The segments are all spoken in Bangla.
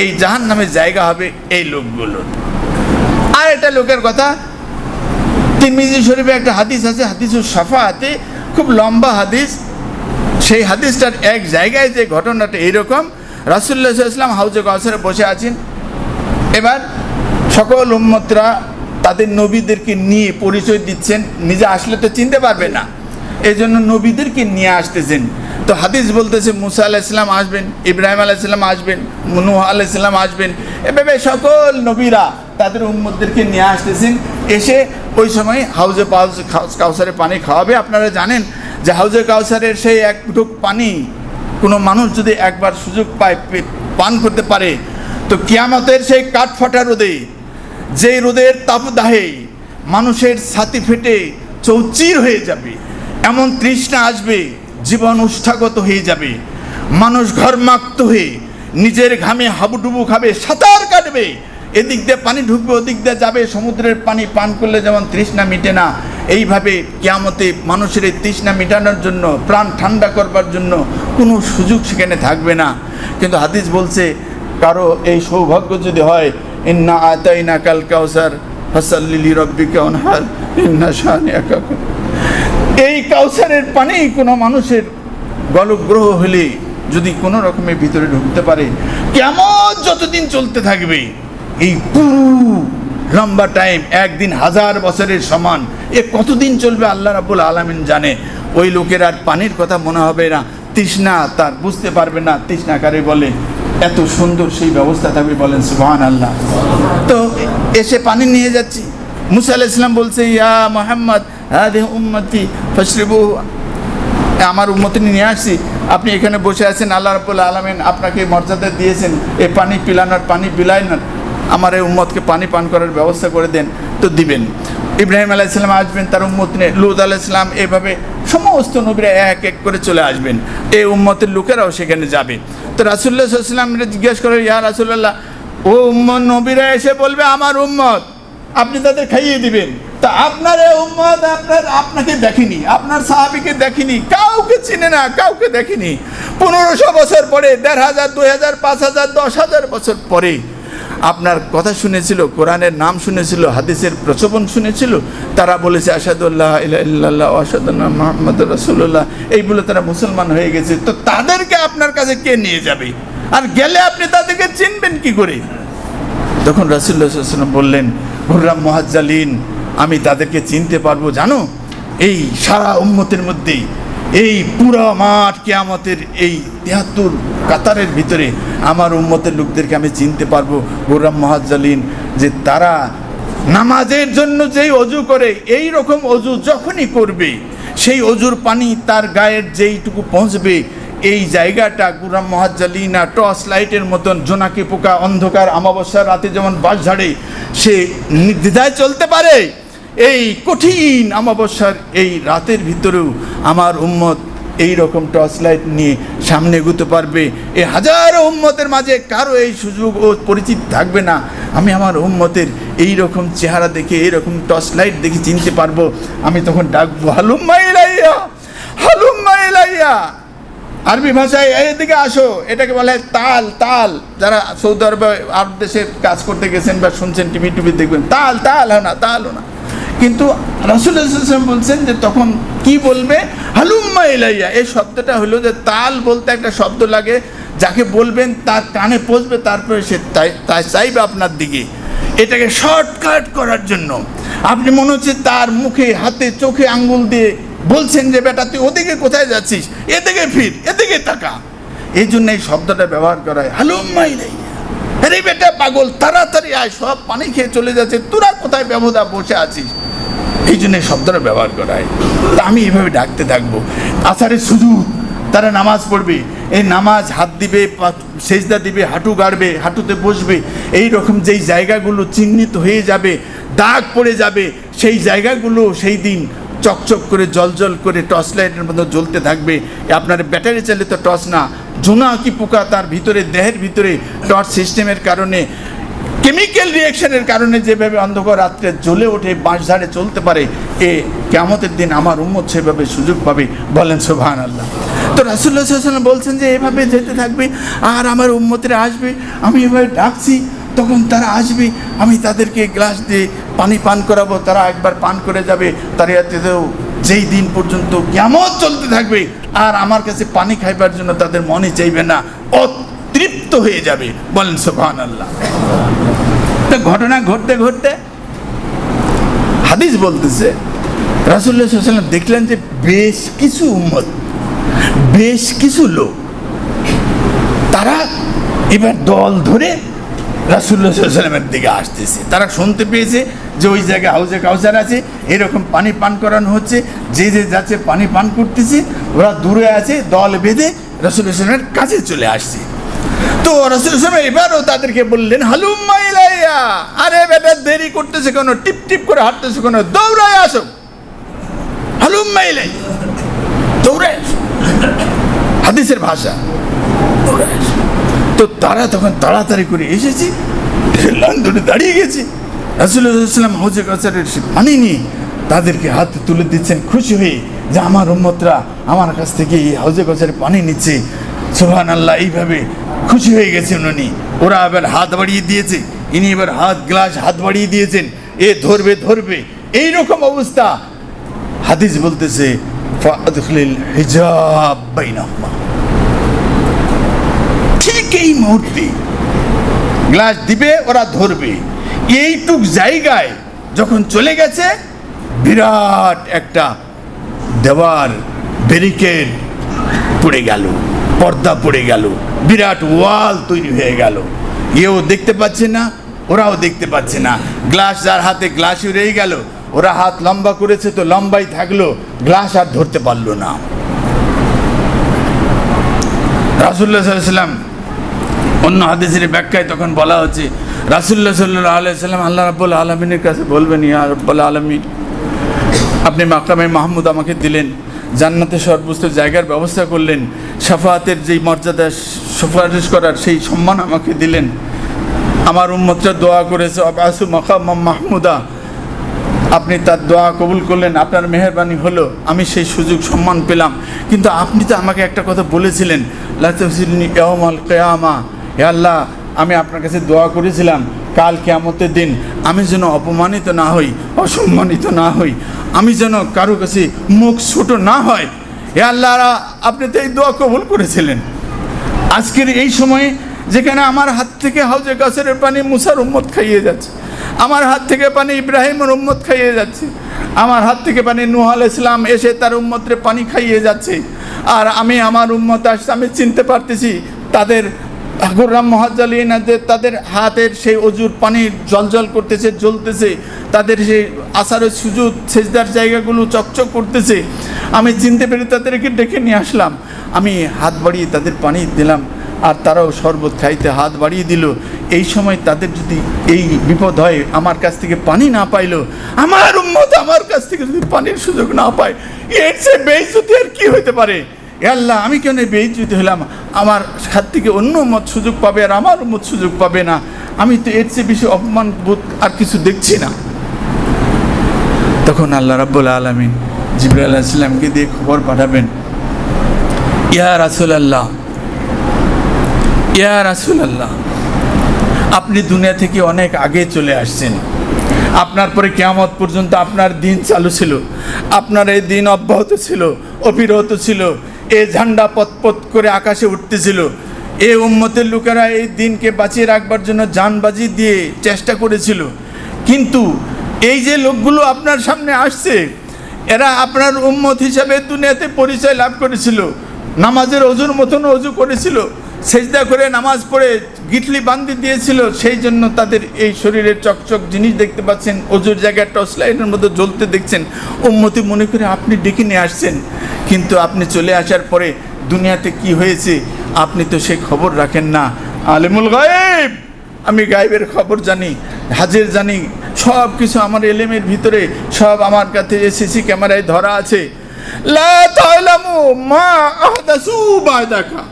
এই জাহান নামে জায়গা হবে এই লোকগুলোর আর একটা লোকের কথা, তিরমিজি শরীফে একটা হাদিস আছে হাদিসুর সাফাতে, খুব লম্বা হাদিস। সেই হাদিসটার এক জায়গায় যে ঘটনাটা এইরকম রাসুল্লাহ ইসলাম হাউজে কাউসারে বসে আছেন। এবার সকল উম্মতরা তাদের নবীদেরকে নিয়ে পরিচয় দিচ্ছেন, নিজে আসলে তো চিনতে পারবে না। এই জন্য নবীদেরকে নিয়ে আসতেছেন। তো হাদিস বলতেছে, মুসা আলাইসাল্লাম আসবেন, ইব্রাহিম আলাইসাল্লাম আসবেন, নুহ আলাইসাল্লাম আসবেন। এভাবে সকল নবীরা তাদের উম্মতদেরকে নিয়ে আসতেছেন। এসে ওই সময় হাউজে পাউজ কাউসারে পানি খাওয়াবে। আপনারা জানেন যে হাউজে কাউসারের সেই এক ঢুক পানি কোনো মানুষ যদি একবার সুযোগ পায় পান করতে পারে, তো কিয়ামতের সেই কাঠ ফাটা রোদে, যেই রোদের তাপদাহে মানুষের ছাতি ফেটে চৌচির হয়ে যাবে। এমন তৃষ্ণা আসবে, জীবন উষ্ঠাগত হয়ে যাবে। মানুষ ঘরমাক্ত হয়ে নিজের ঘামে হাবুডুবু খাবে, সাঁতার কাটবে। এদিক দিয়ে পানি ঢুকবে, ওদিক দিয়ে যাবে। সমুদ্রের পানি পান করলে যেমন তৃষ্ণা মিটে না, এইভাবে কেয়ামতে মানুষের এই তৃষ্ণা মেটানোর জন্য, প্রাণ ঠান্ডা করবার জন্য কোনো সুযোগ সেখানে থাকবে না। কিন্তু হাদিস বলছে, কারও এই সৌভাগ্য যদি হয়, ইন্না আতাইনা কাল কাউসার ফসাল্লিলি রব্বিকা অনহার ইন্না কুন। এই কাউসারের পানি কোনো মানুষের গলগ্রহ হলে যদি কোনো রকমে ভিতরে ঢুকতে পারে, কেমন যতদিন চলতে থাকবে, এই পুরু লম্বা টাইম একদিন হাজার বছরের সমান, এ কতদিন চলবে আল্লাহ রাবুল আলমিন জানে। ওই লোকের আর পানির কথা মনে হবে না। তৃষ্ণা তার বুঝতে পারবে না তৃষ্ণাকারে বলে? এত সুন্দর সেই ব্যবস্থা থাকবে বলেন সুবহান আল্লাহ তো এসে পানি নিয়ে যাচ্ছি। মুসা আলাহ ইসলাম বলছে, ইয়া মোহাম্মদ দেহ উম্মতি ফসরিবু আমার উন্মতি নিয়ে আসছি। আপনি এখানে বসে আছেন, আল্লাহ রাবুল আলমিন আপনাকে মর্যাদা দিয়েছেন। এই পানি পিলানোর, পানি বিলাইনার, আমার এই উম্মতকে পানি পান করার ব্যবস্থা করে দেন, তো দিবেন। ইব্রাহিম আলাইসালাম আসবেন, তার উম্মত নিয়ে। লুদ আলাইসালাম এভাবে সমস্ত নবীরা এক এক করে চলে আসবেন। এই উম্মতের লোকেরাও সেখানে যাবে। তো রাসুল্লাহ সাল্লামরা জিজ্ঞেস করে ইয়া রাসুল্লাহ ও উম্মত নবীরা এসে বলবে, আমার উম্মত। আপনি তাদের খাইয়ে দিবেন। তা আপনার উম্মত, আপনার আপনাকে দেখেনি, আপনার সাহাবিকে দেখেনি, কাউকে চিনে না, কাউকে দেখেনি। পনেরোশো বছর পরে, দেড় হাজার, দুই হাজার, পাঁচ হাজার, দশ হাজার বছর পরে আপনার কথা শুনেছিল, কোরআনের নাম শুনেছিল, হাদিসের প্রচলন শুনেছিল, তারা বলেছে আসাদুল্লাহ ইল্লাল্লাহ আসাদুল্লাহ মোহাম্মদ রসুল্লাহ এইগুলো তারা মুসলমান হয়ে গেছে। তো তাদেরকে আপনার কাছে কে নিয়ে যাবে? আর গেলে আপনি তাদেরকে চিনবেন কি করে? তখন রাসুল্লাহাম বললেন হুররাম মহাজ্জালিন, আমি তাদেরকে চিনতে পারব, জানো? এই সারা উম্মতের মধ্যেই, এই পুরা মাঠ কেয়ামতের এই তেহাত্তর কাতারের ভিতরে আমার উম্মতের লোকদেরকে আমি চিনতে পারব, হুররাম মহাজ্জালিন, যে তারা নামাজের জন্য যেই অজু করে, এই রকম অজু যখনই করবে, সেই অজুর পানি তার গায়ের যেইটুকু পৌঁছবে এই জায়গাটা গুরাম মহাজ্জালিনা টর্চ লাইটের মতন জোনাকি পোকা অন্ধকার অমাবস্যার রাতে যেমন বাস ঝাড়ে, সে নির্দ্বিধায় চলতে পারে। এই কঠিন অমাবস্যার এই রাতের ভিতরেও আমার উম্মত এই রকম টর্চ লাইট নিয়ে সামনে এগোতে পারবে। এ হাজারো উম্মতের মাঝে কারও এই সুযোগ ও পরিচিত থাকবে না। আমি আমার উম্মতের এই রকম চেহারা দেখে এই রকম টর্চ লাইট দেখে চিনতে পারব। আমি তখন ডাকবো, হালুম্মা ইলাইয়া হালুম্মা ইলাইয়া। আরবি ভাষায় এদিকে আসো। এটাকে বলে তাল তাল। যারা সৌদি আরবে, আরব দেশে কাজ করতে গেছেন বা শুনছেন টিভি টিভি দেখবেন, তাল তাল হয় না, তাল না। কিন্তু রাসুল ইসলাম বলছেন যে তখন কি বলবে? হালুম্মা ইলাইয়া। এই শব্দটা হলো যে তাল বলতে একটা শব্দ লাগে, যাকে বলবেন তার কানে পচবে তারপরে সে তাই তাই চাইবে আপনার দিকে। এটাকে শর্টকাট করার জন্য। আপনি মনে হচ্ছে তার মুখে, হাতে, চোখে আঙ্গুল দিয়ে বলছেন যে, বেটা, তুই ওদিকে কোথায় যাচ্ছিস? এদিকে ফির, এদিকে তাকা। এই জন্য এই শব্দটা ব্যবহার করা হয়। হালুম্মাই নাই আরে বেটা, পাগল, তাড়াতাড়ি আয়, সব পানি খেয়ে চলে যাচ্ছে। তোরা কোথায় ব্যবধা বসে আছিস? এই জন্য শব্দটা ব্যবহার করা হয়। তা আমি এভাবে ডাকতে থাকব। আসারের শুধু তারা নামাজ পড়বে। এই নামাজ হাত দিবে সেজদা দিবে, হাঁটু গাড়বে, হাঁটুতে বসবে। এই রকম যেই জায়গাগুলো চিহ্নিত হয়ে যাবে, দাগ পড়ে যাবে, সেই জায়গাগুলো সেই দিন চকচক করে জল জল করে, টর্চ লাইটের মতো জ্বলতে থাকবে। আপনার ব্যাটারি চালিত টর্চ না। জোনাকি পোকা তার ভিতরে, দেহের ভিতরে টর্চ সিস্টেমের কারণে? কেমিক্যাল রিয়াকশনের কারণে যেভাবে অন্ধকার রাত্রে জ্বলে ওঠে, বাঁশ ঝাড়ে চলতে পারে, এ কেমতের দিন আমার উম্মত সেভাবে সুযোগ পাবে। বলেন সোভান আল্লাহ তো রাসুল্লাহ বলছেন যে, এভাবে যেতে থাকবে, আর আমার উম্মতেরা আসবে, আমি এভাবে ডাকছি তখন তারা আসবে, আমি তাদেরকে গ্লাস দিয়ে পানি পান করাবো, তারা একবার পান করে যাবে তার ইয়াতেও যেই দিন পর্যন্ত কেমন চলতে থাকবে, আর আমার কাছে পানি খাইবার জন্য তাদের মনে চাইবে না, অতৃপ্ত হয়ে যাবে। বলেন সোভান আল্লাহ তো ঘটনা ঘটতে ঘটতে হাদিস বলতেছে রাসুল্লাহ সাল্লাম দেখলেন যে বেশ কিছু উম্মত, বেশ কিছু লোক, তারা এবার দল ধরে রাসুল্লাহ সাল্লামের দিকে আসতেছে। তারা শুনতে পেয়েছে যে ওই জায়গায় হাউজে কাউসার আছে, এরকম পানি পান করানো হচ্ছে, যে যে যাচ্ছে পানি পান করতেছে, ওরা দূরে আছে, দল বেঁধে রাসুল্লাহ সাল্লামের কাছে চলে আসছে। তো রসুল ইসলাম এবারও তাদেরকে বললেন হালুম মাইলাইয়া আরে বেটা, দেরি করতেছে কেন? টিপ টিপ করে হাঁটতেছে কেন? দৌড়ায় আসো! হালুম মাইলাই দৌড়ায় হাদিসের ভাষা। তো তারা তখন তাড়াতাড়ি করে এসেছি, এসে ধরে দাঁড়িয়ে গেছে। রাসুল্লাহাম হজে কাছারের সে পানি নিয়ে তাদেরকে হাতে তুলে দিচ্ছেন, খুশি হয়ে যে আমার উম্মতরা আমার কাছ থেকে এই হাউজে কাছারে পানি নিচ্ছে। সোহান আল্লাহ এইভাবে খুশি হয়ে গেছেন উনি। ওরা এবার হাত বাড়িয়ে দিয়েছে। ইনি এবার হাত, গ্লাস হাত বাড়িয়ে দিয়েছেন। এ ধরবে ধরবে। এই রকম অবস্থা। হাদিস বলতেছে হিজাব বাইনাহুমা। এই মুহূর্তে গ্লাস দিবে, ওরা ধরবে। এইটুক জায়গায় যখন চলে গেছে, বিরাট একটা দেওয়ার ব্যারিকেড পড়ে গেল, পর্দা পড়ে গেল, বিরাট ওয়াল তৈরি হয়ে গেল। এও দেখতে পাচ্ছে না, ওরাও দেখতে পাচ্ছে না। গ্লাস যার হাতে গ্লাসই রয়ে গেল, ওরা হাত লম্বা করেছে তো লম্বাই থাকল, গ্লাস আর ধরতে পারল না। রাসুল্লাহ সাল্লাম অন্য হাদিসের ব্যাখ্যায় তখন বলা হচ্ছে রাসুল্লাহ সাল্লাহ আলাইসাল্লাম আল্লাহ রাবুল আলমিনের কাছে বলবেন, ইয়া রব্বুল আলমিন, আপনি মাকামে মাহমুদ আমাকে দিলেন জান্নাতে সর্বোচ্চ জায়গার ব্যবস্থা করলেন সাফাতের যেই মর্যাদা, সুপারিশ করার সেই সম্মান আমাকে দিলেন। আমার উম্মতরা দোয়া করেছে, আবাসু মাকাম মাহমুদা। আপনি তার দোয়া কবুল করলেন, আপনার মেহরবানি হলো, আমি সেই সুযোগ সম্মান পেলাম। কিন্তু আপনি তো আমাকে একটা কথা বলেছিলেন এওমাল কেয়ামা। হে আল্লাহ, আমি আপনার কাছে দোয়া করেছিলাম, কাল কেয়ামতের দিন আমি যেন অপমানিত না হই, অসম্মানিত না হই, আমি যেন কারও কাছে মুখ ছোট না হয়। হে আল্লাহ আপনি তো এই দোয়া কবুল করেছিলেন। আজকের এই সময়ে যেখানে আমার হাত থেকে হাউজে গাছের পানি মুসার উম্মত খাইয়ে যাচ্ছে, আমার হাত থেকে পানি ইব্রাহিমের উম্মত খাইয়ে যাচ্ছে, আমার হাত থেকে পানি নুহ আল ইসলাম এসে তার উম্মতরে পানি খাইয়ে যাচ্ছে, আর আমি আমার উম্মত আসছে, আমি চিনতে পারতেছি তাদের গুররাম মহাজ্জালিনাদের তাদের হাতের সেই অজুর পানি জলজল করতেছে, জ্বলতেছে, তাদের সেই আসারের সুযোগ সেজদার জায়গাগুলো চকচক করতেছে। আমি চিনতে পেরে তাদেরকে ডেকে নিয়ে আসলাম। আমি হাত বাড়িয়ে তাদের পানি দিলাম আর তারাও শরবত খাইতে হাত বাড়িয়ে দিল। এই সময় তাদের যদি এই বিপদ হয়, আমার কাছ থেকে পানি না পাইলো, আমার উম্মত আমার কাছ থেকে যদি পানির সুযোগ না পায়, এর চেয়ে বেইজ্জতি আর কী হইতে পারে? আল্লাহ, আমি কেন বেইজ্জতি হলাম? আমার হাত থেকে অন্য মত সুযোগ পাবে আর আমার মত সুযোগ পাবে না। আমি তো এর চেয়ে বেশি অপমান বোধ আর কিছু দেখছি না। তখন আল্লাহ রাব্বুল আলমিন জিবরা আল্লাহ ইসলামকে দিয়ে খবর পাঠাবেন। ইয়া রাসুল আল্লাহ ইয়া রাসুল আল্লাহ আপনি দুনিয়া থেকে অনেক আগে চলে আসছেন। আপনার পরে কেয়ামত পর্যন্ত আপনার দিন চালু ছিল। আপনার এই দিন অব্যাহত ছিল, অবিরত ছিল। এ ঝান্ডা পতপত করে আকাশে উঠতেছিল। এ উম্মতের লোকেরা এই দিনকে বাঁচিয়ে রাখবার জন্য জানবাজি দিয়ে চেষ্টা করেছিল। কিন্তু এই যে লোকগুলো আপনার সামনে আসছে, এরা আপনার উম্মত হিসাবে দুনিয়াতে পরিচয় লাভ করেছিল, নামাজের অজুর মতন অজু করেছিল। সেজদা করে নামাজ পড়ে গিটলি বান্ধি দিয়েছিল, সেই জন্য তাদের এই শরীরের চকচক জিনিস দেখতে পাচ্ছেন। অজুর জায়গায় টর্চ লাইটের মধ্যে জ্বলতে দেখছেন। উম্মতি মনে করে আপনি ডেকে নিয়ে আসছেন, কিন্তু আপনি চলে আসার পরে দুনিয়াতে কি হয়েছে আপনি তো সেই খবর রাখেন না। আলিমুল গায়েব, আমি গায়েবের খবর জানি, হাজের জানি সব কিছু আমার এলেমের ভিতরে, সব আমার কাছে সিসি ক্যামেরায় ধরা আছে। লা তালামু মা আহদাসু বাদাকা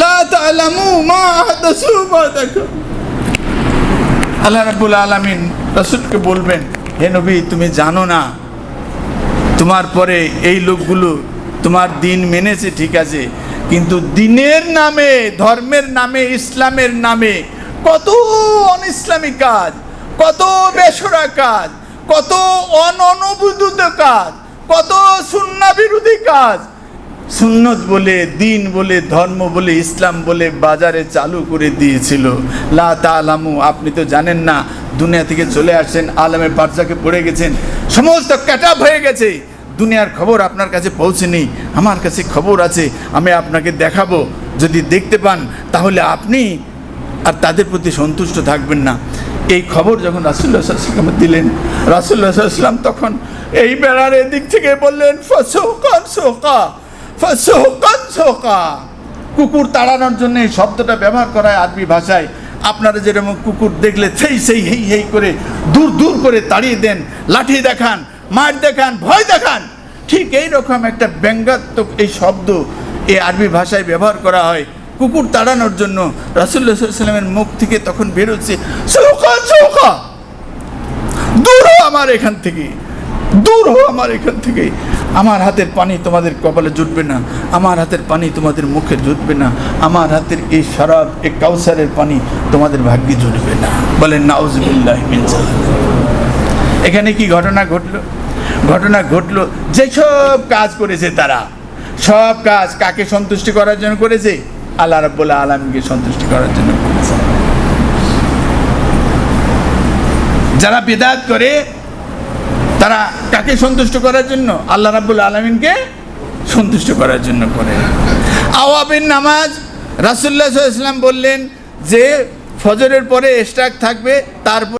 লা তালামু মা আহদাসু বাদাকা আল্লাহ রাবুল আলমিন রসুলকে বলবেন, হে নবী, তুমি জানো না, তোমার পরে এই লোকগুলো তোমার দিন মেনেছে, ঠিক আছে, কিন্তু দিনের নামে, ধর্মের নামে, ইসলামের নামে কত অনইসলামিক কাজ, কত বেসরা কাজ, কত অননুবোধিত কাজ, কত সুন্না বিরোধী কাজ সুন্নত বলে, দিন বলে, ধর্ম বলে, ইসলাম বলে বাজারে চালু করে দিয়েছিল। লা তালামু আপনি তো জানেন না, দুনিয়া থেকে চলে আসছেন আলমে বার্জাকে পড়ে গেছেন, সমস্ত ক্যাটাপ হয়ে গেছে। দুনিয়ার খবর আপনার কাছে পৌঁছেনি, আমার কাছে খবর আছে, আমি আপনাকে দেখাবো, যদি দেখতে পান, তাহলে আপনি আর তাদের প্রতি সন্তুষ্ট থাকবেন না। এই খবর যখন রাসুল্লাহ সাল্লাম দিলেন রাসুল্লাহ সাল্লাম তখন এই বেড়ার এদিক থেকে বললেন ফসৌকান সোকা ফসৌকান সোকা। কুকুর তাড়ানোর জন্য এই শব্দটা ব্যবহার করা হয় আরবি ভাষায়। আপনারা যেরকম কুকুর দেখলে সেই সেই হেই হেই করে দূর দূর করে তাড়িয়ে দেন, লাঠি দেখান, মার দেখান, ভয় দেখান। ঠিক এই রকম একটা ব্যঙ্গাত্মক এই শব্দ এই আরবি ভাষায় ব্যবহার করা হয় কুকুর তাড়ানোর জন্য। রাসুল্লাহ সাল্লামের মুখ থেকে তখন বেরোচ্ছে সৌকা সৌকা, দূর আমার এখান থেকে, দূর হো আমার এখান থেকে। আমার হাতের পানি তোমাদের কপালে জুটবে না, আমার হাতের পানি তোমাদের মুখে জুটবে না, আমার হাতের এই শরাব, এই কাউসারের পানি তোমাদের ভাগ্যে জুটবে না। বলেন, নাউজবিল্লাহ এখানে কি ঘটনা ঘটলো? ঘটনা ঘটলো যেসব কাজ করেছে তারা, সব কাজ কাকে সন্তুষ্টি করার জন্য করেছে? আল্লাহ রাব্বুল আলমকে সন্তুষ্টি করার জন্য করেছে। যারা বেদাত করে তারা কাকে সন্তুষ্ট করার জন্য? আল্লাহ রাবুল আলমিনকে সন্তুষ্ট করার জন্য করে। আওয়াবিন নামাজ রাসুল্লাহ ইসলাম বললেন যে, ফজরের পরে স্ট্রাক থাকবে, তারপর